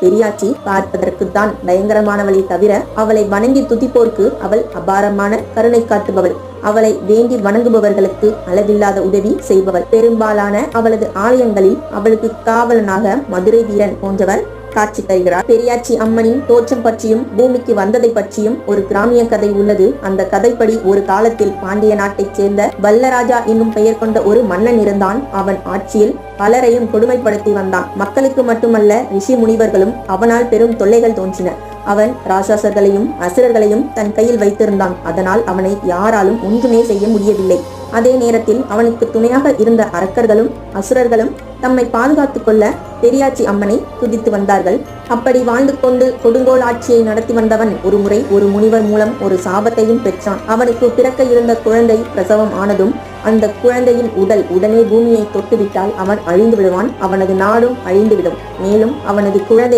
பெரியாச்சி பார்ப்பதற்குத்தான் பயங்கரமானவளை தவிர அவளை வணங்கி துதிப்போர்க்கு அவள் அபாரமான கருணை காட்டுபவள். அவளை வேண்டி வணங்குபவர்களுக்கு அளவில்லாத உதவி செய்பவள். பெரும்பாலான அவளது ஆலயங்களில் அவளுக்கு காவலனாக மதுரை வீரன் போன்றவர் காட்சி தருகிறார். பெரியாச்சி அம்மனின் தோற்றம் பற்றியும் பூமிக்கு வந்ததை பற்றியும் ஒரு கிராமிய கதை உள்ளது. அந்த கதைப்படி ஒரு காலத்தில் பாண்டிய நாட்டைச் சேர்ந்த வல்லராஜா என்னும் பெயர் கொண்ட ஒரு மன்னன் இருந்தான். அவன் ஆட்சியில் பலரையும் கொடுமைப்படுத்தி வந்தான். மக்களுக்கு மட்டுமல்ல ரிஷி முனிவர்களும் அவனால் பெரும் தொல்லைகள் தோன்றின. அவன் ராசாசர்களையும் அசுரர்களையும் தன் கையில் வைத்திருந்தான். அதனால் அவனை யாராலும் ஒன்றுமே செய்ய முடியவில்லை. அதே நேரத்தில் அவனுக்கு துணையாக இருந்த அரக்கர்களும் அசுரர்களும் தம்மை பாதுகாத்து கொள்ள பெரியாச்சி அம்மனை துதித்து வந்தார்கள். அப்படி வாழ்ந்து கொண்டு கொடுங்கோல் ஆட்சியை நடத்தி வந்தவன் ஒரு முறை ஒரு முனிவர் மூலம் ஒரு சாபத்தையும் பெற்றான். அவனுக்கு பிறக்க இருந்த குழந்தை பிரசவம் ஆனதும் அந்த குழந்தையின் உடல் உடனே பூமியை தொட்டுவிட்டால் அவன் அழிந்து விடுவான். அவனது நாடும் அழிந்துவிடும். மேலும் அவனது குழந்தை